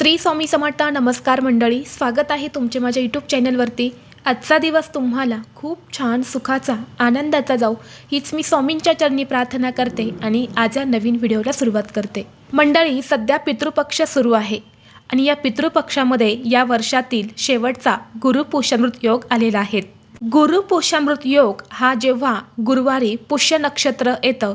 श्री स्वामी समर्थ नमस्कार मंडळी स्वागत आहे तुमचे माझ्या यूट्यूब चॅनलवरती. आजचा दिवस तुम्हाला खूप छान सुखाचा आनंदाचा जाऊ हीच मी स्वामींच्या चरणी प्रार्थना करते आणि आज या नवीन व्हिडिओला सुरुवात करते. मंडळी सध्या पितृपक्ष सुरू आहे आणि या पितृपक्षामध्ये या वर्षातील शेवटचा गुरुपोषामृत योग आलेला आहे. गुरुपोषामृत योग हा जेव्हा गुरुवारी पुष्य नक्षत्र येतं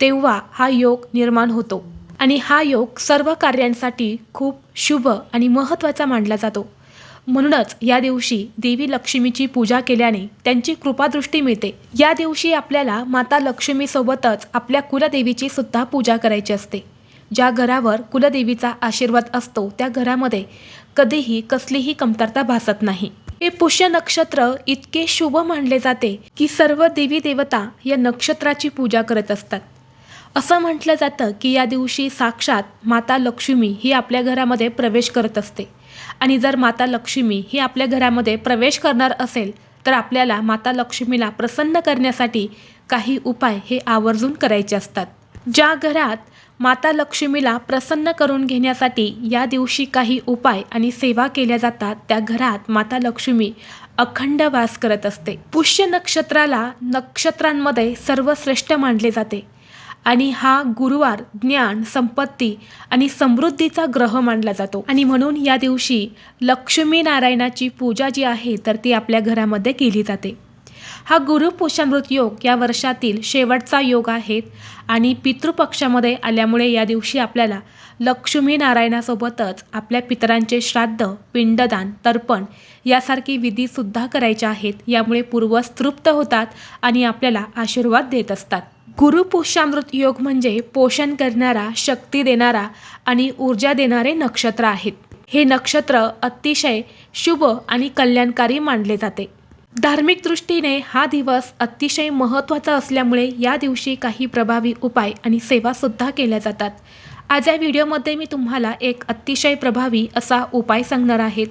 तेव्हा हा योग निर्माण होतो. आणि हा योग सर्व कार्यांसाठी खूप शुभ आणि महत्त्वाचा मानला जातो. म्हणूनच या दिवशी देवी लक्ष्मीची पूजा केल्याने त्यांची कृपादृष्टी मिळते. या दिवशी आपल्याला माता लक्ष्मीसोबतच आपल्या कुलदेवीची सुद्धा पूजा करायची असते. ज्या घरावर कुलदेवीचा आशीर्वाद असतो त्या घरामध्ये कधीही कसलीही कमतरता भासत नाही. हे पुष्य नक्षत्र इतके शुभ मानले जाते की सर्व देवी देवता या नक्षत्राची पूजा करत असतात. असं म्हटलं जातं की या दिवशी साक्षात माता लक्ष्मी ही आपल्या घरामध्ये प्रवेश करत असते. आणि जर माता लक्ष्मी ही आपल्या घरामध्ये प्रवेश करणार असेल तर आपल्याला माता लक्ष्मीला प्रसन्न करण्यासाठी काही उपाय हे आवर्जून करायचे असतात. ज्या घरात माता लक्ष्मीला प्रसन्न करून घेण्यासाठी या दिवशी काही उपाय आणि सेवा केल्या जातात त्या घरात माता लक्ष्मी अखंड वास करत असते. पुष्य नक्षत्राला नक्षत्रांमध्ये सर्वश्रेष्ठ मानले जाते. आणि हा गुरुवार ज्ञान संपत्ती आणि समृद्धीचा ग्रह मानला जातो. आणि म्हणून या दिवशी लक्ष्मी नारायणाची पूजा जी आहे तर ती आपल्या घरामध्ये केली जाते. हा गुरुपुषामृत योग या वर्षातील शेवटचा योग आहे आणि पितृपक्षामध्ये आल्यामुळे या दिवशी आपल्याला लक्ष्मी नारायणासोबतच आपल्या पितरांचे श्राद्ध पिंडदान तर्पण यासारखी विधीसुद्धा करायच्या आहेत. यामुळे पूर्वज तृप्त होतात आणि आपल्याला आशीर्वाद देत असतात. गुरुपुष्यामृत योग म्हणजे पोषण करणारा शक्ती देणारा आणि ऊर्जा देणारे नक्षत्र आहेत. हे नक्षत्र अतिशय शुभ आणि कल्याणकारी मानले जाते. धार्मिक दृष्टीने हा दिवस अतिशय महत्त्वाचा असल्यामुळे या दिवशी काही प्रभावी उपाय आणि सेवासुद्धा केल्या जातात. आज या व्हिडिओमध्ये मी तुम्हाला एक अतिशय प्रभावी असा उपाय सांगणार आहेत.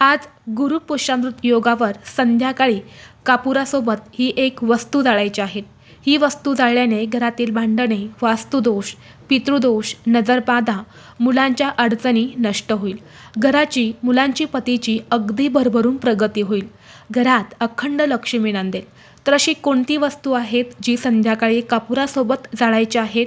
आज गुरुपुष्यामृत योगावर संध्याकाळी कापुरासोबत ही एक वस्तू जाळायची आहेत ही वस्तू जाळल्याने घरातील भांडणे वास्तुदोष पितृदोष नजरबाधा मुलांच्या अडचणी नष्ट होईल. घराची मुलांची पतीची अगदी भरभरून प्रगती होईल. घरात अखंड लक्ष्मी नांदेल. तर अशी कोणती वस्तू आहेत जी संध्याकाळी कापुरासोबत जाळायची आहेत?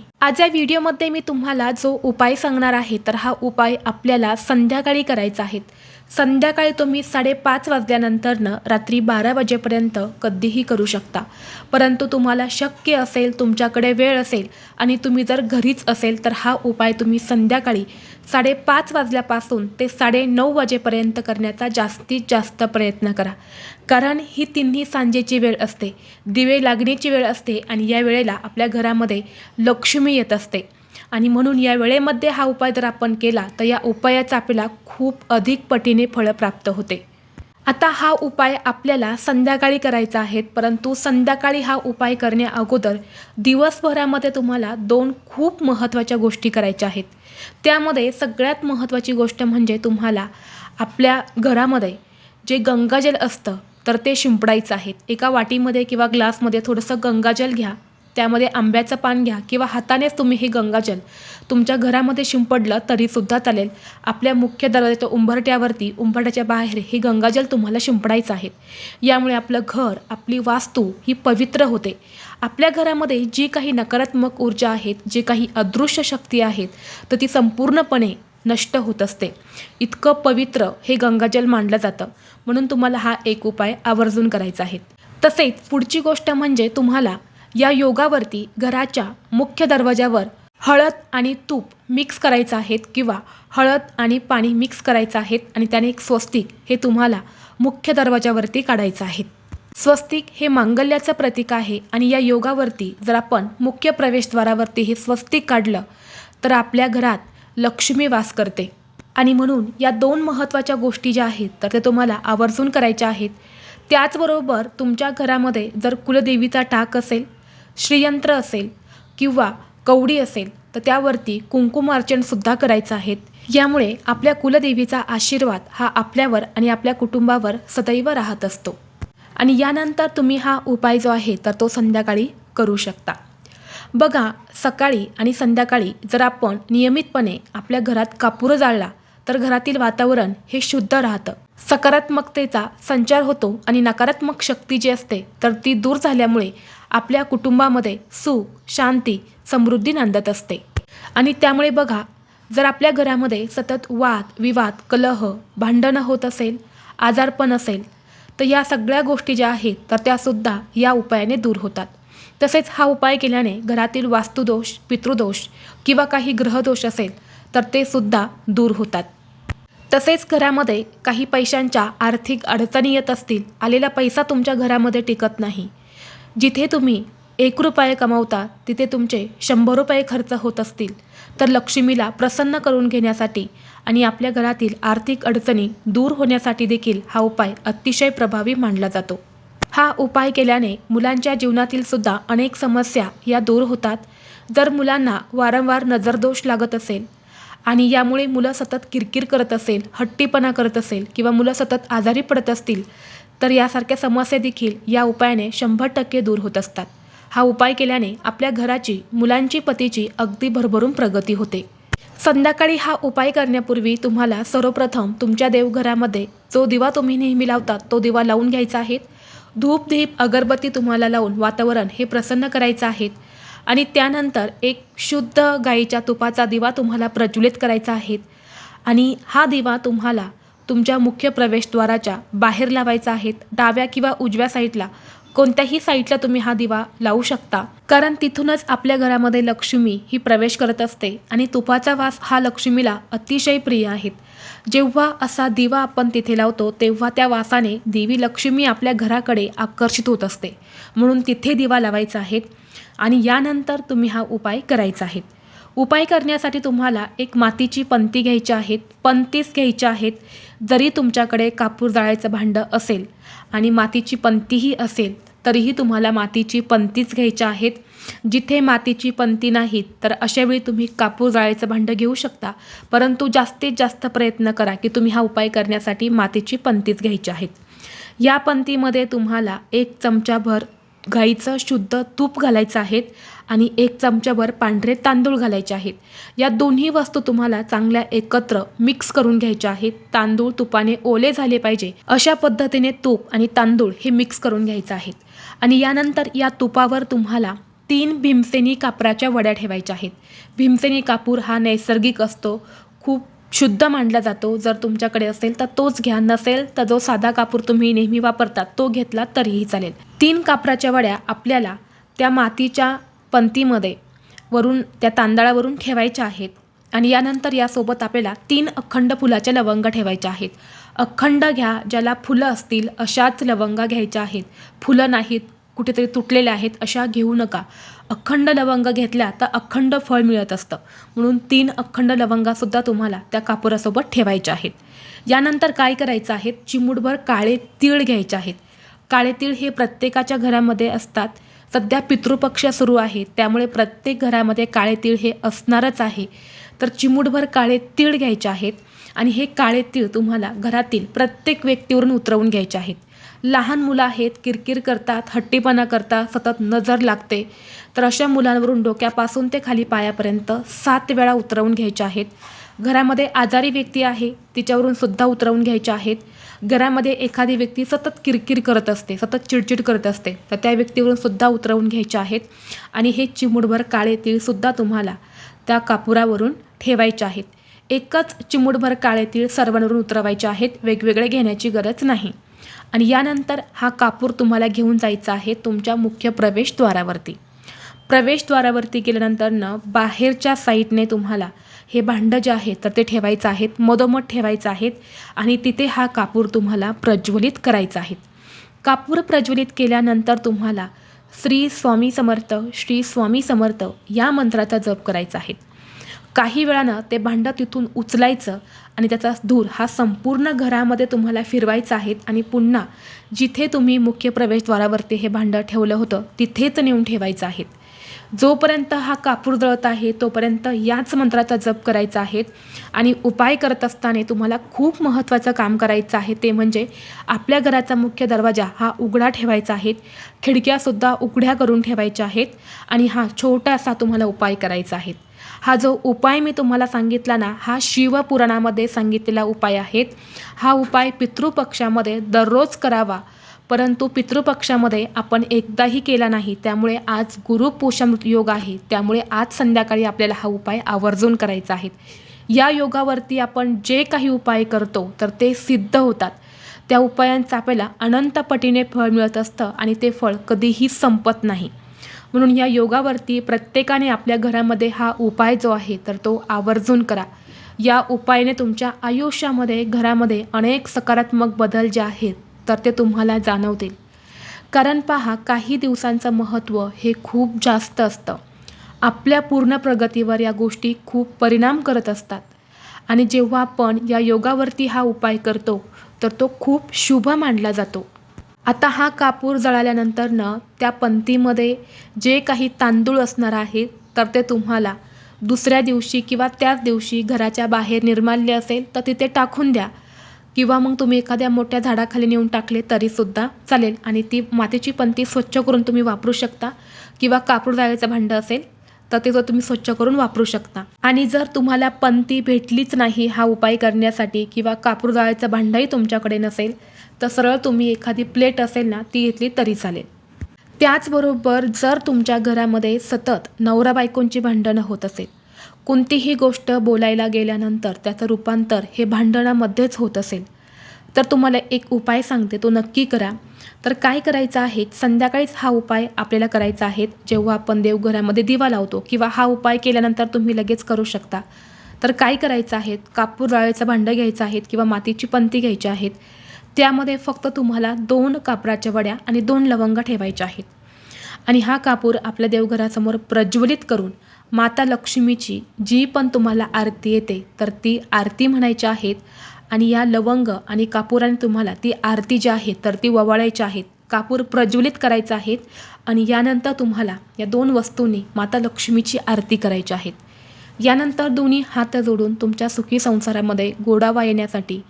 आज या व्हिडिओमध्ये मी तुम्हाला जो उपाय सांगणार आहे तर हा उपाय आपल्याला संध्याकाळी करायचा आहे. संध्याकाळी तुम्ही साडेपाच वाजल्यानंतरनं रात्री बारा वाजेपर्यंत कधीही करू शकता. परंतु तुम्हाला शक्य असेल तुमच्याकडे वेळ असेल आणि तुम्ही जर घरीच असेल तर हा उपाय तुम्ही संध्याकाळी साडेपाच वाजल्यापासून ते साडे नऊ वाजेपर्यंत करण्याचा जास्तीत जास्त प्रयत्न करा. कारण ही तिन्ही सांजेची वेळ असते दिवे लागण्याची वेळ असते आणि या वेळेला आपल्या घरामध्ये लक्ष्मी येत असते. आणि म्हणून या वेळेमध्ये हा उपाय जर आपण केला तर या उपायाचा आपल्याला खूप अधिक पटीने फळं प्राप्त होते. आता हा उपाय आपल्याला संध्याकाळी करायचा आहे परंतु संध्याकाळी हा उपाय करण्या अगोदर दिवसभरामध्ये तुम्हाला दोन खूप महत्त्वाच्या गोष्टी करायच्या आहेत. त्यामध्ये सगळ्यात महत्त्वाची गोष्ट म्हणजे तुम्हाला आपल्या घरामध्ये जे गंगाजल असतं तर ते शिंपडायचं आहे. एका वाटीमध्ये किंवा ग्लासमध्ये थोडंसं गंगाजल घ्या. त्यामध्ये आंब्याचं पान घ्या किंवा हातानेच तुम्ही हे गंगाजल तुमच्या घरामध्ये शिंपडलं तरीसुद्धा चालेल. आपल्या मुख्य दरवाजाच्या उंबरट्यावरती उंबरट्याच्या बाहेर हे गंगाजल तुम्हाला शिंपडायचं आहे. यामुळे आपलं घर आपली वास्तू ही पवित्र होते. आपल्या घरामध्ये जी काही नकारात्मक ऊर्जा आहेत जी काही अदृश्य शक्ती आहेत तर ती संपूर्णपणे नष्ट होत असते. इतकं पवित्र हे गंगाजल मानलं जातं. म्हणून तुम्हाला हा एक उपाय आवर्जून करायचा आहे. तसेच पुढची गोष्ट म्हणजे तुम्हाला या योगावरती घराच्या मुख्य दरवाजावर हळद आणि तूप मिक्स करायचं आहेत किंवा हळद आणि पाणी मिक्स करायचं आहेत आणि त्याने एक स्वस्तिक हे तुम्हाला मुख्य दरवाजावरती काढायचं आहे. स्वस्तिक हे मांगल्याचं प्रतीक आहे आणि या योगावरती जर आपण मुख्य प्रवेशद्वारावरती हे स्वस्तिक काढलं तर आपल्या घरात लक्ष्मी वास करते. आणि म्हणून या दोन महत्त्वाच्या गोष्टी ज्या आहेत तर त्या तुम्हाला आवर्जून करायच्या आहेत. त्याचबरोबर तुमच्या घरामध्ये जर कुलदेवीचा टाक असेल श्रीयंत्र असेल किंवा कवडी असेल तर त्यावरती कुंकुमार्चनसुद्धा करायचं आहे यामुळे आपल्या कुलदेवीचा आशीर्वाद हा आपल्यावर आणि आपल्या कुटुंबावर सदैव राहत असतो. आणि यानंतर तुम्ही हा उपाय जो आहे तर तो संध्याकाळी करू शकता. बघा सकाळी आणि संध्याकाळी जर आपण नियमितपणे आपल्या घरात कापूर जाळला तर घरातील वातावरण हे शुद्ध राहतं. सकारात्मकतेचा संचार होतो आणि नकारात्मक शक्ती जी असते तर ती दूर झाल्यामुळे आपल्या कुटुंबामध्ये सुख शांती समृद्धी नांदत असते. आणि त्यामुळे बघा जर आपल्या घरामध्ये सतत वाद विवाद कलह भांडणं होत असेल आजारपण असेल तर या सगळ्या गोष्टी ज्या आहेत तर त्यासुद्धा या उपायाने दूर होतात. तसेच हा उपाय केल्याने घरातील वास्तुदोष पितृदोष किंवा काही ग्रहदोष असेल तर ते सुद्धा दूर होतात. तसेच घरामध्ये काही पैशांच्या आर्थिक अडचणी येत असतील आलेला पैसा तुमच्या घरामध्ये टिकत नाही जिथे तुम्ही एक रुपये कमावता तिथे तुमचे शंभर रुपये खर्च होत असतील. तर लक्ष्मीला प्रसन्न करून घेण्यासाठी आणि आपल्या घरातील आर्थिक अडचणी दूर होण्यासाठी देखील हा उपाय अतिशय प्रभावी मानला जातो. हा उपाय केल्याने मुलांच्या जीवनातील सुद्धा अनेक समस्या या दूर होतात. जर मुलांना वारंवार नजरदोष लागत असेल आणि यामुळे मुलं सतत किरकिर करत असेल हट्टीपणा करत असेल किंवा मुलं सतत आजारी पडत असतील तर यासारख्या समस्या देखील या उपायाने शंभर टक्के दूर होत असतात. हा उपाय केल्याने आपल्या घराची मुलांची पतीची अगदी भरभरून प्रगती होते. संध्याकाळी हा उपाय करण्यापूर्वी तुम्हाला सर्वप्रथम तुमच्या देवघरामध्ये जो दिवा तुम्ही नेहमी लावतात तो दिवा लावून घ्यायचा आहे. धूप दीप अगरबत्ती तुम्हाला लावून वातावरण हे प्रसन्न करायचं आहे. आणि त्यानंतर एक शुद्ध गाईच्या तुपाचा दिवा तुम्हाला प्रज्वलित करायचा आहे. आणि हा दिवा तुम्हाला तुमच्या मुख्य प्रवेशद्वाराच्या बाहेर लावायचा आहे डाव्या किंवा उजव्या साईडला. कोणत्याही साईडला तुम्ही हा दिवा लावू शकता. कारण तिथूनच आपल्या घरामध्ये लक्ष्मी ही प्रवेश करत असते आणि तुपाचा वास हा लक्ष्मीला अतिशय प्रिय आहेत. जेव्हा असा दिवा आपण तिथे लावतो तेव्हा त्या वासाने देवी लक्ष्मी आपल्या घराकडे आकर्षित होत असते. म्हणून तिथे दिवा लावायचा आहे आणि यानंतर तुम्ही हा उपाय करायचा आहे. उपाय करण्यासाठी तुम्हाला एक मातीची पंती घ्यायची आहेत पंतीस घ्यायच्या आहेत जरी तुमच्याकडे कापूर जाळायचं भांडं असेल आणि मातीची पंतीही असेल तरीही तुम्हाला मातीची पंतीच घ्यायच्या आहेत. जिथे मातीची पंती नाहीत तर अशावेळी तुम्ही कापूर जाळायचं भांडं घेऊ शकता. परंतु जास्तीत जास्त प्रयत्न करा की तुम्ही हा उपाय करण्यासाठी मातीची पंतीच घ्यायची आहेत. या पंतीमध्ये तुम्हाला एक चमचाभर गाईचं शुद्ध तूप घालायचं आहेत आणि एक चमच्याभर पांढरे तांदूळ घालायचे आहेत. या दोन्ही वस्तू तुम्हाला चांगल्या एकत्र मिक्स करून घ्यायच्या आहेत. तांदूळ तुपाने ओले झाले पाहिजे. अशा पद्धतीने तूप आणि तांदूळ हे मिक्स करून घ्यायचं आहेत. आणि यानंतर या तुपावर तुम्हाला तीन भीमसेनी कापराच्या वड्या ठेवायच्या आहेत. भीमसेनी कापूर हा नैसर्गिक असतो. खूप शुद्ध मानला जातो. जर तुमच्याकडे असेल तर तोच घ्या. नसेल तर जो साधा कापूर तुम्ही नेहमी वापरता तो घेतला तरीही चालेल. तीन कापराच्या वड्या आपल्याला त्या मातीच्या पंतीमध्ये वरून त्या तांदळावरून ठेवायच्या आहेत आणि यानंतर यासोबत आपल्याला तीन अखंड फुलाच्या लवंगा ठेवायच्या आहेत. अखंड घ्या ज्याला फुलं असतील अशाच लवंगा घ्यायच्या आहेत. फुलं नाहीत कुठेतरी तुटलेल्या आहेत अशा घेऊ नका. अखंड लवंग घेतल्या तर अखंड फळ मिळत असतं. म्हणून तीन अखंड लवंगासुद्धा तुम्हाला त्या कापुरासोबत ठेवायच्या आहेत. यानंतर काय करायचं आहे? चिमूटभर काळे तीळ घ्यायचे आहेत. काळे तीळ हे प्रत्येकाच्या घरामध्ये असतात. सध्या पितृपक्ष सुरू आहे. त्यामुळे प्रत्येक घरामध्ये काळे तीळ हे असणारच आहे. तर चिमूटभर काळे तीळ घ्यायचे आहेत. आणि हे काळे तीळ तुम्हाला घरातील प्रत्येक व्यक्तीवरून उतरवून घ्यायचे आहेत. लहान मुलं आहेत किरकिर करतात हट्टीपणा करतात सतत नजर लागते. तर अशा मुलांवरून डोक्यापासून ते खाली पायापर्यंत सात वेळा उतरवून घ्यायच्या आहेत. घरामध्ये आजारी व्यक्ती आहे तिच्यावरून सुद्धा उतरवून घ्यायच्या आहेत. घरामध्ये एखादी व्यक्ती सतत किरकिर करत असते सतत चिडचिड करत असते तर त्या व्यक्तीवरून सुद्धा उतरवून घ्यायचे आहेत. आणि हे चिमुडभर काळे तीळसुद्धा तुम्हाला त्या कापुरावरून ठेवायचे आहेत. एकच चिमुडभर काळे तीळ सर्वांवरून उतरवायचे आहेत वेगवेगळे घेण्याची गरज नाही. आणि यानंतर हा कापूर तुम्हाला घेऊन जायचा आहे तुमच्या मुख्य प्रवेशद्वारावरती. प्रवेशद्वारावरती गेल्यानंतरनं बाहेरच्या साईडने तुम्हाला हे भांडं जे आहे तर ते ठेवायचं आहेत मधोमध ठेवायचं आहेत आणि तिथे हा कापूर तुम्हाला प्रज्वलित करायचा आहे. कापूर प्रज्वलित केल्यानंतर तुम्हाला श्री स्वामी समर्थ श्री स्वामी समर्थ या मंत्राचा जप करायचा आहे. काही वेळानं ते भांडं तिथून उचलायचं आणि त्याचा धूर हा संपूर्ण घरामध्ये तुम्हाला फिरवायचा आहे आणि पुन्हा जिथे तुम्ही मुख्य प्रवेशद्वारावरती हे भांडं ठेवलं होतं तिथेच नेऊन ठेवायचं आहे. जोपर्यंत हा कापूर जळत आहे तोपर्यंत याच मंत्राचा जप करायचा आहे आणि उपाय करत असताना तुम्हाला खूप महत्त्वाचं काम करायचं आहे ते म्हणजे आपल्या घराचा मुख्य दरवाजा हा उघडा ठेवायचा आहे खिडक्यासुद्धा उघड्या करून ठेवायच्या आहेत आणि हा छोटासा तुम्हाला उपाय करायचा आहे. हा जो उपाय मी तुम्हाला सांगितला ना हा शिवपुराणामध्ये सांगितलेला उपाय आहेत. हा उपाय पितृपक्षामध्ये दररोज करावा. परंतु पितृपक्षामध्ये आपण एकदाही केला नाही त्यामुळे आज गुरुपोषण योग आहे. त्यामुळे आज संध्याकाळी आपल्याला हा उपाय आवर्जून करायचा आहे. या योगावरती आपण जे काही उपाय करतो तर ते सिद्ध होतात. त्या उपायांचं आपल्याला अनंत पटीने फळ मिळत असतं आणि ते फळ कधीही संपत नाही. म्हणून या योगावरती प्रत्येकाने आपल्या घरामध्ये हा उपाय जो आहे तर तो आवर्जून करा. या उपायाने तुमच्या आयुष्यामध्ये घरामध्ये अनेक सकारात्मक बदल जे आहेत तर ते तुम्हाला जाणवतील. कारण पहा काही दिवसांचं महत्त्व हे खूप जास्त असतं. आपल्या पूर्ण प्रगतीवर या गोष्टी खूप परिणाम करत असतात. आणि जेव्हा आपण या योगावरती हा उपाय करतो तर तो खूप शुभ मानला जातो. आता हा कापूर जळाल्यानंतरनं त्या पंथीमध्ये जे काही तांदूळ असणार आहे तर ते तुम्हाला दुसऱ्या दिवशी किंवा त्याच दिवशी घराच्या बाहेर निर्माल्य असेल तर तिथे टाकून द्या. किंवा मग तुम्ही एखाद्या मोठ्या झाडाखाली नेऊन टाकले तरीसुद्धा चालेल. आणि ती मातीची पंती स्वच्छ करून तुम्ही वापरू शकता. किंवा कापूर जाळ्याचं भांडं असेल तर ते जर तुम्ही स्वच्छ करून वापरू शकता. आणि जर तुम्हाला पंती भेटलीच नाही हा उपाय करण्यासाठी किंवा कापूर जाळायचं भांडाही तुमच्याकडे नसेल तर सरळ तुम्ही एखादी प्लेट असेल ना ती घेतली तरी चालेल. त्याचबरोबर जर तुमच्या घरामध्ये सतत नवरा बायकोंची भांडणं होत असेल कोणतीही गोष्ट बोलायला गेल्यानंतर त्याचं रूपांतर हे भांडणामध्येच होत असेल तर तुम्हाला एक उपाय सांगते तो नक्की करा. तर काय करायचं आहे? संध्याकाळीच हा उपाय आपल्याला करायचा आहे. जेव्हा आपण देवघरामध्ये दिवा लावतो किंवा हा उपाय केल्यानंतर तुम्ही लगेच करू शकता. तर काय करायचं आहे? कापूर जाळायचं भांडं घ्यायचं आहेत किंवा मातीची पंती घ्यायची आहेत त्यामध्ये फक्त तुम्हाला दोन कापराच्या वड्या आणि दोन लवंग ठेवायच्या आहेत. आणि हा कापूर आपल्या देवघरासमोर प्रज्वलित करून माता लक्ष्मीची जी पण तुम्हाला आरती येते तर ती आरती म्हणायची आहेत आणि या लवंग आणि कापुराने तुम्हाला ती आरती जी आहे तर ती ववाळायची आहेत कापूर प्रज्वलित करायचं आहेत आणि यानंतर तुम्हाला या दोन वस्तूंनी माता लक्ष्मीची आरती करायची आहेत यानंतर दोन्ही हात जोडून तुमच्या सुखी संसारामध्ये गोडावा येण्यासाठी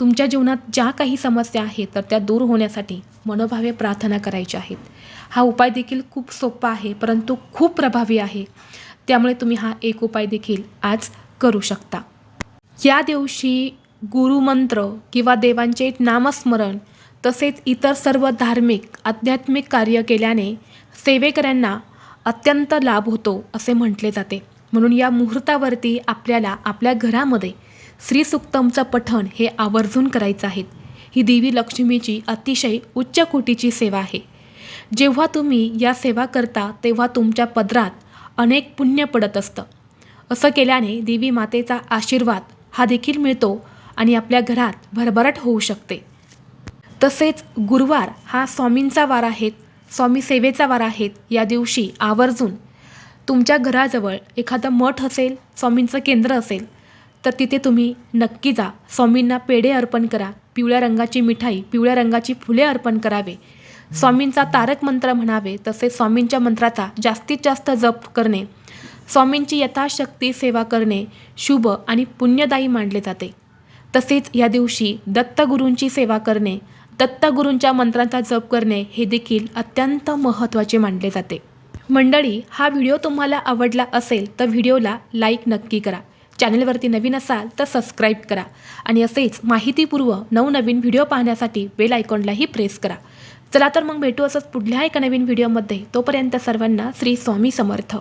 तुमच्या जीवनात ज्या काही समस्या आहेत तर त्या दूर होण्यासाठी मनोभावे प्रार्थना करायच्या आहेत. हा उपाय देखील खूप सोपा आहे परंतु खूप प्रभावी आहे. त्यामुळे तुम्ही हा एक उपाय देखील आज करू शकता. या दिवशी गुरुमंत्र किंवा देवांचे नामस्मरण तसेच इतर सर्व धार्मिक आध्यात्मिक कार्य केल्याने सेवेकऱ्यांना अत्यंत लाभ होतो असे म्हटले जाते. म्हणून या मुहूर्तावरती आपल्याला आपल्या घरामध्ये श्रीसुक्तमचं पठण हे आवर्जून करायचं आहे. ही देवी लक्ष्मीची अतिशय उच्च कोटीची सेवा आहे. जेव्हा तुम्ही या सेवा करता तेव्हा तुमच्या पदरात अनेक पुण्य पडत असतं. असं केल्याने देवी मातेचा आशीर्वाद हा देखील मिळतो आणि आपल्या घरात भरभराट होऊ शकते. तसेच गुरुवार हा स्वामींचा वार आहे स्वामी सेवेचा वार आहे. या दिवशी आवर्जून तुमच्या घराजवळ एखादं मठ असेल स्वामींचं केंद्र असेल तर तिथे तुम्ही नक्की जा. स्वामींना पेढे अर्पण करा पिवळ्या रंगाची मिठाई पिवळ्या रंगाची फुले अर्पण करावे. स्वामींचा तारक मंत्र म्हणावे तसेच स्वामींच्या मंत्राचा जास्तीत जास्त जप करणे. स्वामींची यथाशक्ती सेवा करणे शुभ आणि पुण्यदायी मानले जाते. तसेच या दिवशी दत्तगुरूंची सेवा करणे दत्तगुरूंच्या मंत्रांचा जप करणे हे देखील अत्यंत महत्त्वाचे मानले जाते. मंडळी हा व्हिडिओ तुम्हाला आवडला असेल तर व्हिडिओला लाईक नक्की करा. चॅनलवरती नवीन असाल तर सबस्क्राईब करा आणि असेच माहितीपूर्व नवनवीन व्हिडिओ पाहण्यासाठी बेल आयकॉनलाही प्रेस करा. चला तर मग भेटू असंच पुढल्या एका नवीन व्हिडिओमध्ये. तोपर्यंत सर्वांना श्री स्वामी समर्थ.